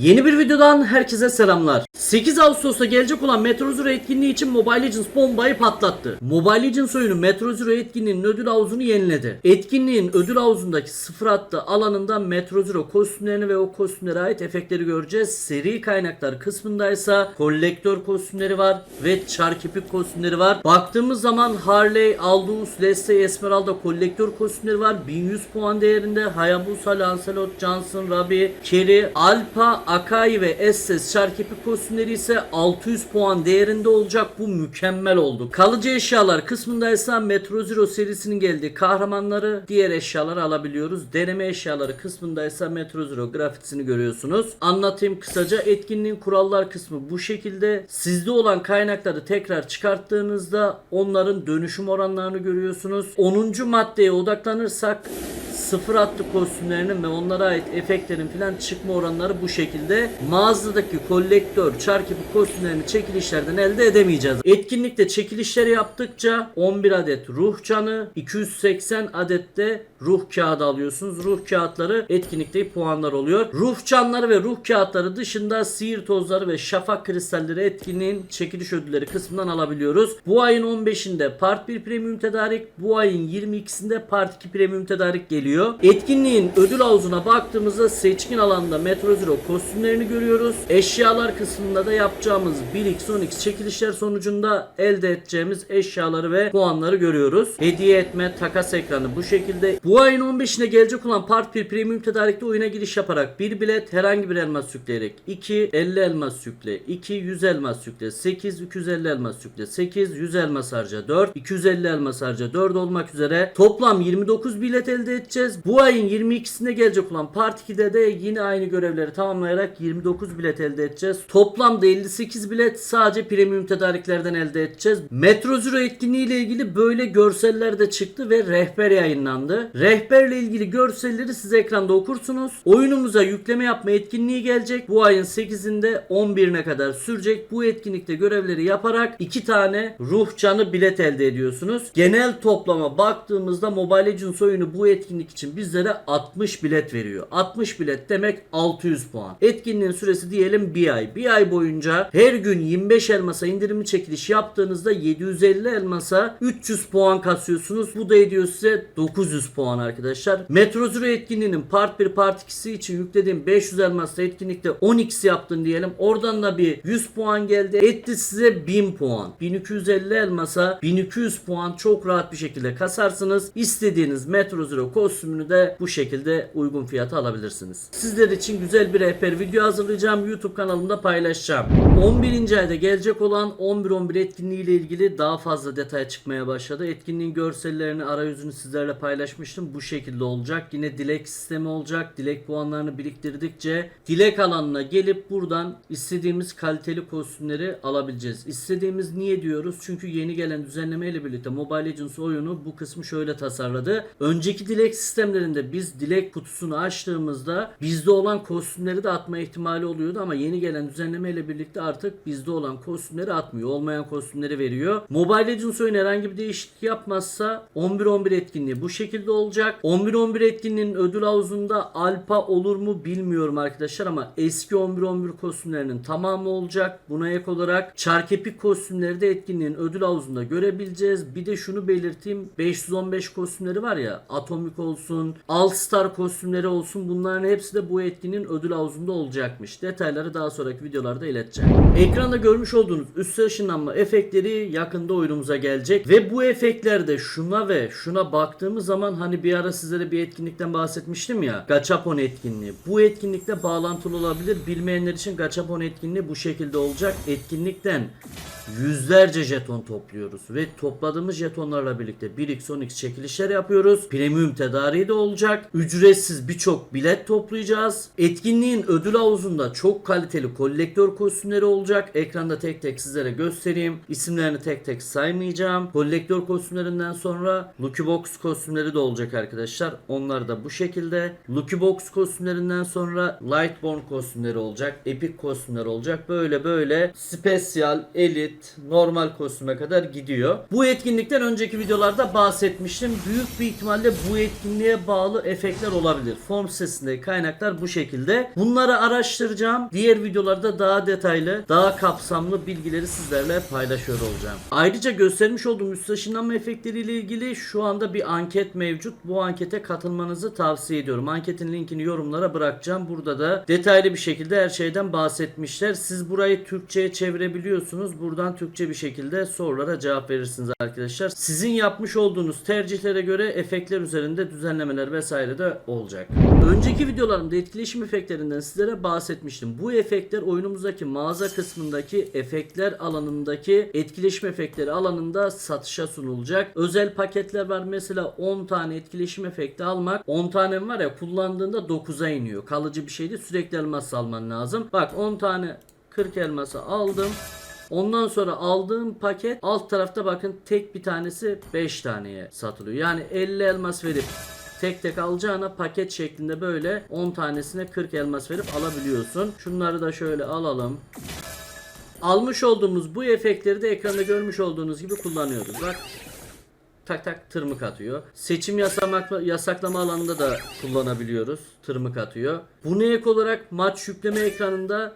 Yeni bir videodan herkese selamlar. 8 Ağustos'ta gelecek olan Metro Zero etkinliği için Mobile Legends bombayı patlattı. Mobile Legends oyunu Metro Zero etkinliğinin ödül havuzunu yeniledi. Etkinliğin ödül havuzundaki sıfır hattı alanında Metro Zero kostümlerini ve o kostümlere ait efektleri göreceğiz. Seri kaynaklar kısmındaysa kolektör kostümleri var ve çarkipik kostümleri var. Baktığımız zaman Harley, Aldous, Leslie, Esmeralda kolektör kostümleri var. 1100 puan değerinde Hayabusa, Lancelot, Johnson, Rabi, Kerry, Alpa, Akai ve Estes çarkipik kostümleri ise 600 puan değerinde olacak. Bu mükemmel oldu. Kalıcı eşyalar kısmındaysa Metro Zero serisinin geldiği kahramanları diğer eşyaları alabiliyoruz. Deneme eşyaları kısmındaysa Metro Zero grafitisini görüyorsunuz. Anlatayım kısaca etkinliğin kurallar kısmı bu şekilde. Sizde olan kaynakları tekrar çıkarttığınızda onların dönüşüm oranlarını görüyorsunuz. 10. maddeye odaklanırsak sıfır attı kostümlerinin ve onlara ait efektlerin filan çıkma oranları bu şekilde. Mağazadaki kolektör, çark gibi kostümlerini çekilişlerden elde edemeyeceğiz. Etkinlikte çekilişleri yaptıkça 11 adet ruh canı, 280 adet de ruh kağıdı alıyorsunuz. Ruh kağıtları etkinlikte puanlar oluyor. Ruh canları ve ruh kağıtları dışında sihir tozları ve şafak kristalleri etkinliğin çekiliş ödülleri kısmından alabiliyoruz. Bu ayın 15'inde Part 1 Premium tedarik, bu ayın 22'sinde Part 2 Premium tedarik geliyor. Etkinliğin ödül havuzuna baktığımızda seçkin alanda Metro Zero kostümlerini görüyoruz. Eşyalar kısmında da yapacağımız 1x 10x çekilişler sonucunda elde edeceğimiz eşyaları ve puanları görüyoruz. Hediye etme, takas ekranı bu şekilde. Bu ayın 15'ine gelecek olan Part 1 Premium tedarikte oyuna giriş yaparak bir bilet herhangi bir elmas yükleyerek 2 50 elmas yükle, 2 100 elmas yükle, 8 250 elmas yükle, 8 100 elmas harca, 4 250 elmas harca, 4 olmak üzere toplam 29 bilet elde edeceğiz. Bu ayın 22'sinde gelecek olan Part 2'de de yine aynı görevleri tamamlayarak 29 bilet elde edeceğiz. Toplamda 58 bilet sadece premium tedariklerden elde edeceğiz. Metro Zero etkinliği ile ilgili böyle görseller de çıktı ve rehber yayınlandı. Rehberle ilgili görselleri siz ekranda okursunuz. Oyunumuza yükleme yapma etkinliği gelecek. Bu ayın 8'inde 11'ine kadar sürecek. Bu etkinlikte görevleri yaparak 2 tane ruh canı bilet elde ediyorsunuz. Genel toplama baktığımızda Mobile Legends oyunu bu etkinlik için bizlere 60 bilet veriyor. 60 bilet demek 600 puan. Etkinliğin süresi diyelim bir ay. Bir ay boyunca her gün 25 elmasa indirimli çekiliş yaptığınızda 750 elmasa 300 puan kasıyorsunuz. Bu da ediyor size 900 puan arkadaşlar. Metro Zero etkinliğinin part 1 part 2'si için yüklediğim 500 elmasla etkinlikte 10x yaptın diyelim. Oradan da bir 100 puan geldi. Etti size 1000 puan. 1250 elmasa 1200 puan çok rahat bir şekilde kasarsınız. İstediğiniz Metro Zero kostümünü de bu şekilde uygun fiyata alabilirsiniz. Sizler için güzel bir rehber video hazırlayacağım. YouTube kanalımda paylaşacağım. 11. ayda gelecek olan 11-11 etkinliği ile ilgili daha fazla detay çıkmaya başladı. Etkinliğin görsellerini, arayüzünü sizlerle paylaşmıştım. Bu şekilde olacak. Yine dilek sistemi olacak. Dilek puanlarını biriktirdikçe dilek alanına gelip buradan istediğimiz kaliteli kostümleri alabileceğiz. İstediğimiz niye diyoruz? Çünkü yeni gelen düzenleme ile birlikte Mobile Legends oyunu bu kısmı şöyle tasarladı. Önceki dilek sistemlerinde biz dilek kutusunu açtığımızda bizde olan kostümleri de atma ihtimali oluyordu ama yeni gelen düzenleme ile birlikte artık bizde olan kostümleri atmıyor. Olmayan kostümleri veriyor. Mobile Legends oyunu herhangi bir değişiklik yapmazsa 11-11 etkinliği bu şekilde olacak. 11-11 etkinliğinin ödül havuzunda Alpa olur mu bilmiyorum arkadaşlar ama eski 11-11 kostümlerinin tamamı olacak. Buna ek olarak çarkepik kostümleri de etkinliğin ödül havuzunda görebileceğiz. Bir de şunu belirteyim. 515 kostümleri var ya Atomik olsun, All Star kostümleri olsun bunların hepsi de bu etkinliğin ödül havuzunda olacakmış. Detayları daha sonraki videolarda ileteceğim. Ekranda görmüş olduğunuz üstte ışınlanma efektleri yakında oyunumuza gelecek ve bu efektlerde şuna ve şuna baktığımız zaman hani bir ara sizlere bir etkinlikten bahsetmiştim ya. Gachapon etkinliği. Bu etkinlikle bağlantılı olabilir. Bilmeyenler için Gachapon etkinliği bu şekilde olacak. Etkinlikten yüzlerce jeton topluyoruz ve topladığımız jetonlarla birlikte 1x 10x çekilişler yapıyoruz. Premium tedariği de olacak. Ücretsiz birçok bilet toplayacağız. Etkinliğin ödül havuzunda çok kaliteli kolektör kostümleri olacak. Ekranda tek tek sizlere göstereyim. İsimlerini tek tek saymayacağım. Kolektör kostümlerinden sonra Lucky Box kostümleri de olacak arkadaşlar. Onlar da bu şekilde. Lucky Box kostümlerinden sonra Lightborn kostümleri olacak. Epic kostümler olacak. Böyle böyle Special, Elite, normal kostüme kadar gidiyor. Bu etkinlikten önceki videolarda bahsetmiştim. Büyük bir ihtimalle bu etkinliğe bağlı efektler olabilir. Form sitesinde kaynaklar bu şekilde. Bunları araştıracağım. Diğer videolarda daha detaylı, daha kapsamlı bilgileri sizlerle paylaşıyor olacağım. Ayrıca göstermiş olduğum üst ışınlanma efektleriyle ilgili şu anda bir anket mevcut. Bu ankete katılmanızı tavsiye ediyorum. Anketin linkini yorumlara bırakacağım. Burada da detaylı bir şekilde her şeyden bahsetmişler. Siz burayı Türkçe'ye çevirebiliyorsunuz. Buradan Türkçe bir şekilde sorulara cevap verirsiniz arkadaşlar. Sizin yapmış olduğunuz tercihlere göre efektler üzerinde düzenlemeler vesaire de olacak. Önceki videolarımda etkileşim efektlerinden sizlere bahsetmiştim. Bu efektler oyunumuzdaki mağaza kısmındaki efektler alanındaki etkileşim efektleri alanında satışa sunulacak. Özel paketler var. Mesela 10 tane etkileşim efekti almak 10 tane var ya kullandığında 9'a iniyor. Kalıcı bir şeydi. Sürekli elmas alman lazım. Bak 10 tane 40 elması aldım. Ondan sonra aldığım paket alt tarafta bakın tek bir tanesi 5 taneye satılıyor. Yani 50 elmas verip tek tek alacağına paket şeklinde böyle 10 tanesine 40 elmas verip alabiliyorsun. Şunları da şöyle alalım. Almış olduğumuz bu efektleri de ekranda görmüş olduğunuz gibi kullanıyoruz. Bak tak tak tırmık atıyor. Seçim yasamak, yasaklama alanında da kullanabiliyoruz. Tırmık atıyor. Buna ek olarak maç yükleme ekranında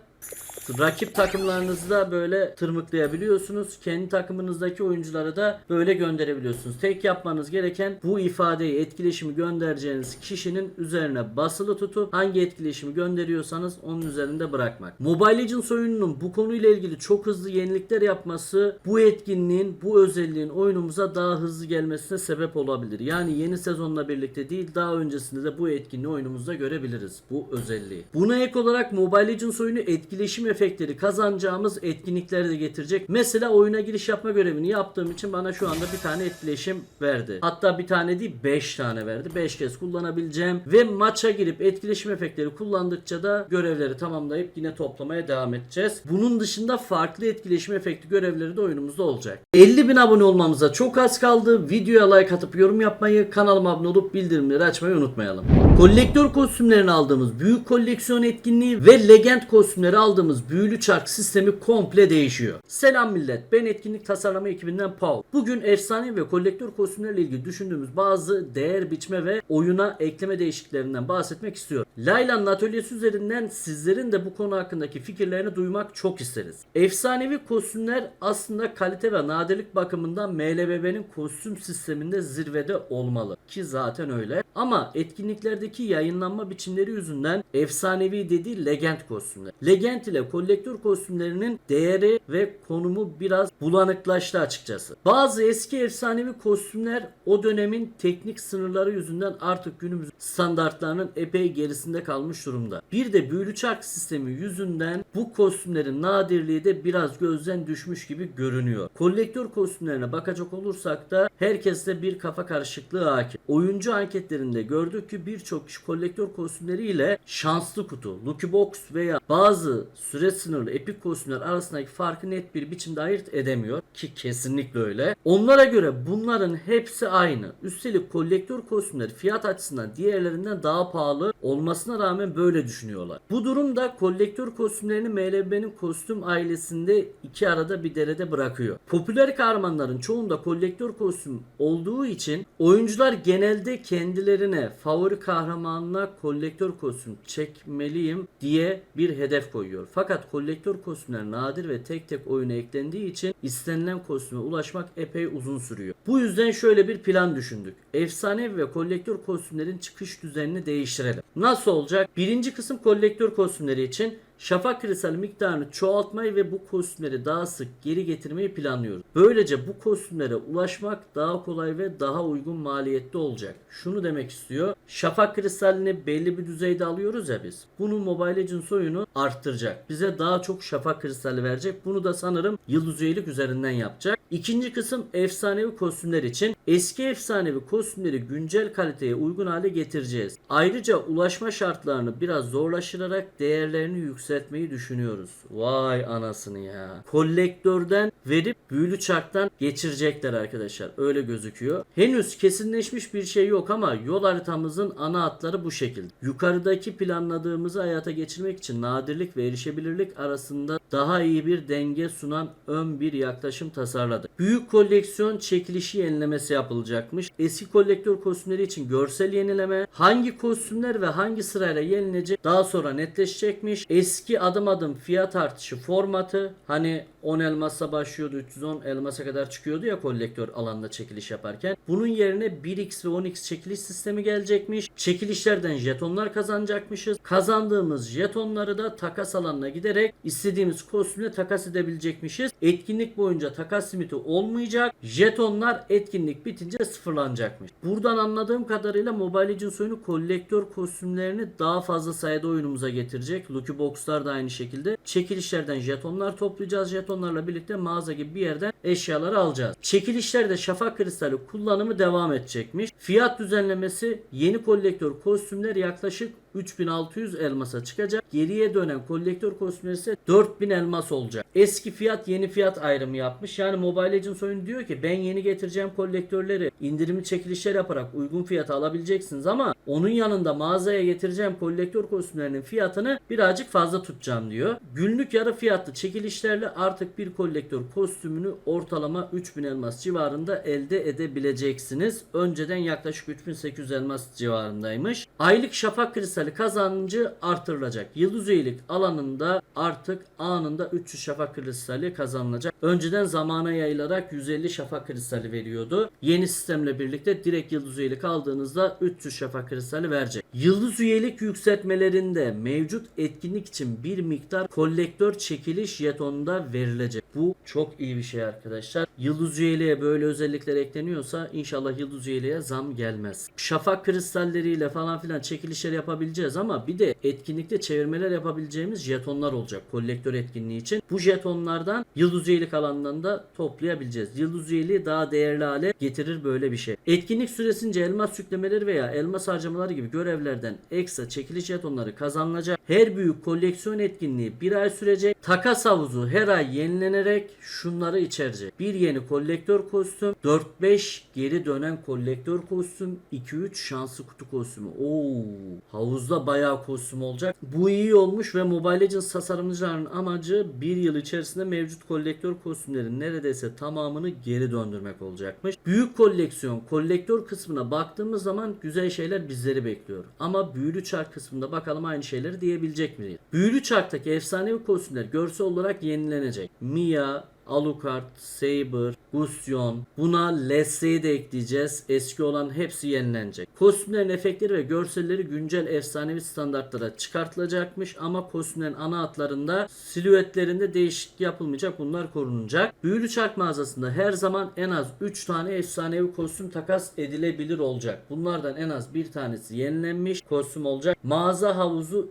rakip takımlarınızı da böyle tırmıklayabiliyorsunuz. Kendi takımınızdaki oyuncuları da böyle gönderebiliyorsunuz. Tek yapmanız gereken bu ifadeyi etkileşimi göndereceğiniz kişinin üzerine basılı tutup hangi etkileşimi gönderiyorsanız onun üzerinde bırakmak. Mobile Legends oyununun bu konuyla ilgili çok hızlı yenilikler yapması bu etkinliğin, bu özelliğin oyunumuza daha hızlı gelmesine sebep olabilir. Yani yeni sezonla birlikte değil daha öncesinde de bu etkinliği oyunumuzda görebiliriz. Bu özelliği. Buna ek olarak Mobile Legends oyunu etkileşim efektleri kazanacağımız etkinlikleri de getirecek. Mesela oyuna giriş yapma görevini yaptığım için bana şu anda bir tane etkileşim verdi. Hatta bir tane değil 5 tane verdi. 5 kez kullanabileceğim ve maça girip etkileşim efektleri kullandıkça da görevleri tamamlayıp yine toplamaya devam edeceğiz. Bunun dışında farklı etkileşim efekti görevleri de oyunumuzda olacak. 50 bin abone olmamıza çok az kaldı. Videoya like atıp yorum yapmayı, kanalıma abone olup bildirimleri açmayı unutmayalım. Kolektör kostümlerini aldığımız büyük koleksiyon etkinliği ve legend kostümleri aldığımız büyülü çark sistemi komple değişiyor. Selam millet. Ben etkinlik tasarlama ekibinden Paul. Bugün efsane ve kolektör kostümlerle ilgili düşündüğümüz bazı değer biçme ve oyuna ekleme değişikliklerinden bahsetmek istiyorum. Layla'nın atölyesi üzerinden sizlerin de bu konu hakkındaki fikirlerini duymak çok isteriz. Efsanevi kostümler aslında kalite ve nadirlik bakımından MLBB'nin kostüm sisteminde zirvede olmalı. Ki zaten öyle. Ama etkinliklerdeki yayınlanma biçimleri yüzünden efsanevi dediği legend kostümler. Legend ile kolektör kostümlerinin değeri ve konumu biraz bulanıklaştı açıkçası. Bazı eski efsanevi kostümler o dönemin teknik sınırları yüzünden artık günümüz standartlarının epey gerisinde kalmış durumda. Bir de büyülü çark sistemi yüzünden bu kostümlerin nadirliği de biraz gözden düşmüş gibi görünüyor. Kolektör kostümlerine bakacak olursak da herkeste bir kafa karışıklığı hakim. Oyuncu anketlerinde gördük ki birçok kişi kolektör kostümleriyle şanslı kutu, Lucky Box veya bazı süre sınırlı epik kostümler arasındaki farkı net bir biçimde ayırt edemiyor ki kesinlikle öyle. Onlara göre bunların hepsi aynı. Üstelik kolektör kostümler fiyat açısından diğerlerinden daha pahalı olmasına rağmen böyle düşünüyorlar. Bu durumda kolektör kostümlerini MLB'nin kostüm ailesinde iki arada bir derede bırakıyor. Popüler kahramanların çoğunda kolektör kostüm olduğu için oyuncular genelde kendilerine favori kahramanına kolektör kostüm çekmeliyim diye bir hedef koyuyor. Fakat kolektör kostümler nadir ve tek tek oyuna eklendiği için istenilen kostüme ulaşmak epey uzun sürüyor. Bu yüzden şöyle bir plan düşündük. Efsane ve kolektör kostümlerin çıkış düzenini değiştirelim. Nasıl olacak? Birinci kısım kolektör kostümleri için Şafak kristali miktarını çoğaltmayı ve bu kostümleri daha sık geri getirmeyi planlıyoruz. Böylece bu kostümlere ulaşmak daha kolay ve daha uygun maliyette olacak. Şunu demek istiyor. Şafak kristalini belli bir düzeyde alıyoruz ya biz. Bunu Mobile Legends oyunu arttıracak. Bize daha çok şafak kristali verecek. Bunu da sanırım yıldız üyelik üzerinden yapacak. İkinci kısım efsanevi kostümler için eski efsanevi kostümleri güncel kaliteye uygun hale getireceğiz. Ayrıca ulaşma şartlarını biraz zorlaştırarak değerlerini yükselteceğiz yükseltmeyi düşünüyoruz. Vay anasını ya. Kolektörden verip büyülü çarktan geçirecekler arkadaşlar. Öyle gözüküyor. Henüz kesinleşmiş bir şey yok ama yol haritamızın ana hatları bu şekilde. Yukarıdaki planladığımızı hayata geçirmek için nadirlik ve erişebilirlik arasında daha iyi bir denge sunan ön bir yaklaşım tasarladık. Büyük koleksiyon çekilişi yenilemesi yapılacakmış. Eski kolektör kostümleri için görsel yenileme, hangi kostümler ve hangi sırayla yenilecek daha sonra netleşecekmiş. Eski adım adım fiyat artışı formatı hani 10 elmasa başlıyordu 310 elmasa kadar çıkıyordu ya kolektör alanda çekiliş yaparken. Bunun yerine 1x ve 10x çekiliş sistemi gelecekmiş. Çekilişlerden jetonlar kazanacakmışız. Kazandığımız jetonları da takas alanına giderek istediğimiz kostümle takas edebilecekmişiz. Etkinlik boyunca takas limiti olmayacak. Jetonlar etkinlik bitince sıfırlanacakmış. Buradan anladığım kadarıyla Mobile Legends oyunu kolektör kostümlerini daha fazla sayıda oyunumuza getirecek. Lucky Box'lar da aynı şekilde. Çekilişlerden jetonlar toplayacağız. Jetonlarla birlikte mağaza gibi bir yerden eşyaları alacağız. Çekilişlerde şafak kristali kullanımı devam edecekmiş. Fiyat düzenlemesi yeni kolektör kostümler yaklaşık 3600 elmasa çıkacak. Geriye dönen kolektör ise 4000 elmas olacak. Eski fiyat yeni fiyat ayrımı yapmış. Yani Mobile Legends oyunu diyor ki ben yeni getireceğim kolektörleri indirimli çekilişler yaparak uygun fiyata alabileceksiniz ama onun yanında mağazaya getireceğim kolektör kostümlerinin fiyatını birazcık fazla tutacağım diyor. Günlük yarı fiyatlı çekilişlerle artık bir kolektör kostümünü ortalama 3000 elmas civarında elde edebileceksiniz. Önceden yaklaşık 3800 elmas civarındaymış. Aylık şafak kristali kazancı artırılacak. Yıldız üyelik alanında artık anında 300 şafak kristali kazanılacak. Önceden zamana yayılarak 150 şafak kristali veriyordu. Yeni sistemle birlikte direkt yıldız üyelik aldığınızda 300 şafak kristali verecek. Yıldız üyelik yükseltmelerinde mevcut etkinlik için bir miktar kolektör çekiliş jetonunda verilecek. Bu çok iyi bir şey arkadaşlar. Yıldız üyeliğe böyle özellikler ekleniyorsa inşallah yıldız üyeliğe zam gelmez. Şafak kristalleriyle falan filan çekilişler yapabileceğiz ama bir de etkinlikte çevirmeler yapabileceğimiz jetonlar olacak kolektör etkinliği için. Bu jetonlardan yıldız üyelik alanından da toplayabileceğiz. Yıldız üyeliği daha değerli hale getirir böyle bir şey. Etkinlik süresince elmas yüklemeleri veya elmas harcamaları gibi görevlerden ekstra çekiliş jetonları kazanılacak. Her büyük koleksiyon etkinliği bir ay sürecek. Takas havuzu her ay yenilenerek şunları içerecek. Bir yeni kolektör kostüm, 4-5 geri dönen kolektör kostüm, 2-3 şanslı kutu kostümü. Oo, havuzda bayağı kostüm olacak. Bu iyi olmuş ve Mobile Legends tasarımcılarının amacı bir yıl içerisinde mevcut kolektör kostümlerin neredeyse tamamını geri döndürmek olacakmış. Büyük koleksiyon, kolektör kısmına baktığımız zaman güzel şeyler bizleri bekliyor. Ama büyülü çark kısmında bakalım aynı şeyleri diyebilecek miyiz? Büyülü çarktaki efsanevi kostümler görsel olarak yenilenecek. Mia, Yeah. Alucard, Saber, Gusyon. Buna Leslie'yi de ekleyeceğiz. Eski olan hepsi yenilenecek. Kostümlerin efektleri ve görselleri güncel efsanevi standartlara çıkartılacakmış ama kostümlerin ana hatlarında silüetlerinde değişiklik yapılmayacak. Bunlar korunacak. Büyülü çark mağazasında her zaman en az 3 tane efsanevi kostüm takas edilebilir olacak. Bunlardan en az bir tanesi yenilenmiş kostüm olacak. Mağaza havuzu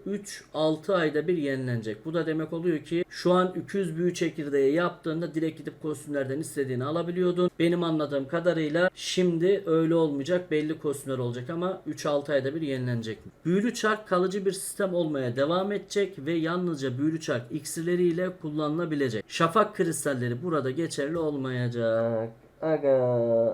3-6 ayda bir yenilenecek. Bu da demek oluyor ki şu an 200 büyü çekirdeği yaptığında direkt gidip kostümlerden istediğini alabiliyordun. Benim anladığım kadarıyla şimdi öyle olmayacak. Belli kostümler olacak ama 3-6 ayda bir yenilenecek. Büyülü çark kalıcı bir sistem olmaya devam edecek ve yalnızca büyülü çark iksirleriyle kullanılabilecek. Şafak kristalleri burada geçerli olmayacak. Aga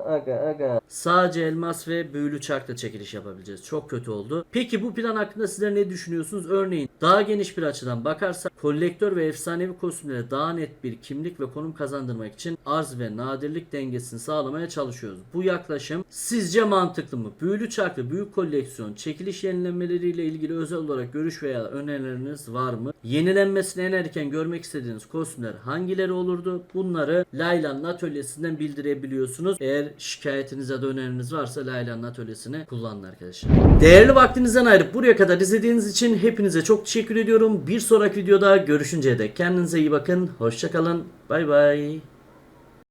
aga aga. Sadece elmas ve büyülü çarkla çekiliş yapabileceğiz. Çok kötü oldu. Peki bu plan hakkında sizler ne düşünüyorsunuz? Örneğin daha geniş bir açıdan bakarsak kolektör ve efsanevi kostümlere daha net bir kimlik ve konum kazandırmak için arz ve nadirlik dengesini sağlamaya çalışıyoruz. Bu yaklaşım sizce mantıklı mı? Büyülü çark büyük koleksiyon çekiliş yenilenmeleriyle ilgili özel olarak görüş veya önerileriniz var mı? Yenilenmesini en erken görmek istediğiniz kostümler hangileri olurdu? Bunları Layla'nın atölyesinden bildirebilirsiniz biliyorsunuz. Eğer şikayetiniz ya da öneriniz varsa Layla'nın atölyesini kullanın arkadaşlar. Değerli vaktinizden ayırıp buraya kadar izlediğiniz için hepinize çok teşekkür ediyorum. Bir sonraki videoda görüşünceye dek kendinize iyi bakın. Hoşçakalın. Bay bay.